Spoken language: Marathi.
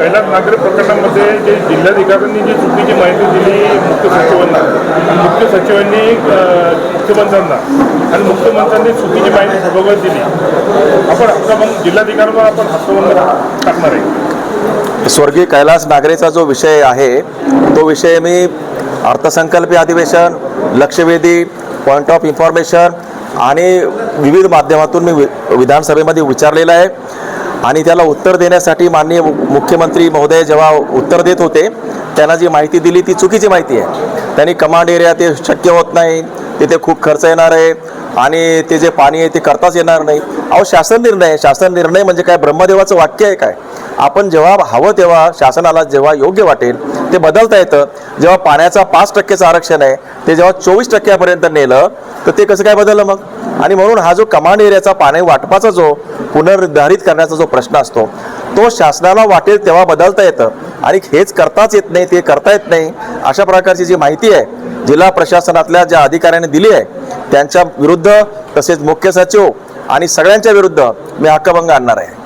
कैलास नागरे प्रकरणामध्ये जे जिल्हाधिकाऱ्यांनी जी चुकीची माहिती दिली मुख्य सचिवांना मुख्य सचिवांनी मुख्यमंत्र्यांना आणि मुख्यमंत्र्यांनी चुकीची माहिती सभागृहात दिली. आपण हक्काभंग जिल्हाधिकाऱ्यांवर आपण हक्कबंद टाकणार आहे. स्वर्गीय कैलास नागरेचा जो विषय आहे तो विषय मी अर्थसंकल्पीय अधिवेशन लक्षवेधी पॉईंट ऑफ इन्फॉर्मेशन आणि विविध माध्यमातून मी वि- विधानसभेमध्ये विचारलेला आहे. आणि त्याला उत्तर देण्यासाठी माननीय मु- मुख्यमंत्री महोदय जेव्हा उत्तर देत होते त्यांना जी माहिती दिली ती चुकीची माहिती आहे. त्यांनी कमांड एरिया ते शक्य होत नाही तिथे खूप खर्च येणार आहे आणि ते जे पाणी आहे ते करताच येणार नाही. अहो शासन निर्णय आहे. शासन निर्णय म्हणजे काय? ब्रह्मदेवाचं वाक्य आहे काय? आपण जेव्हा हवं तेव्हा शासनाला जेव्हा योग्य वाटेल ते बदलता येतं. जेव्हा पाण्याचा पाच टक्केचं आरक्षण आहे ते जेव्हा चोवीस टक्क्यापर्यंत नेलं तर ते कसं काय बदललं मग? आणि म्हणून हा जो कमांड एरियाचा पाणी वाटपाचा जो पुनर्निर्धारित करण्याचा जो प्रश्न असतो तो शासनाला वाटेल तेव्हा बदलता येतं. आणि हेच करताच येत नाही ते करता येत नाही अशा प्रकारची जी माहिती आहे जिल्हा प्रशासनातल्या ज्या अधिकाऱ्यांनी दिली आहे त्यांच्या विरुद्ध तसेच मुख्य सचिव आणि सगळ्यांच्या विरुद्ध मी हक्कभंग आणणार आहे.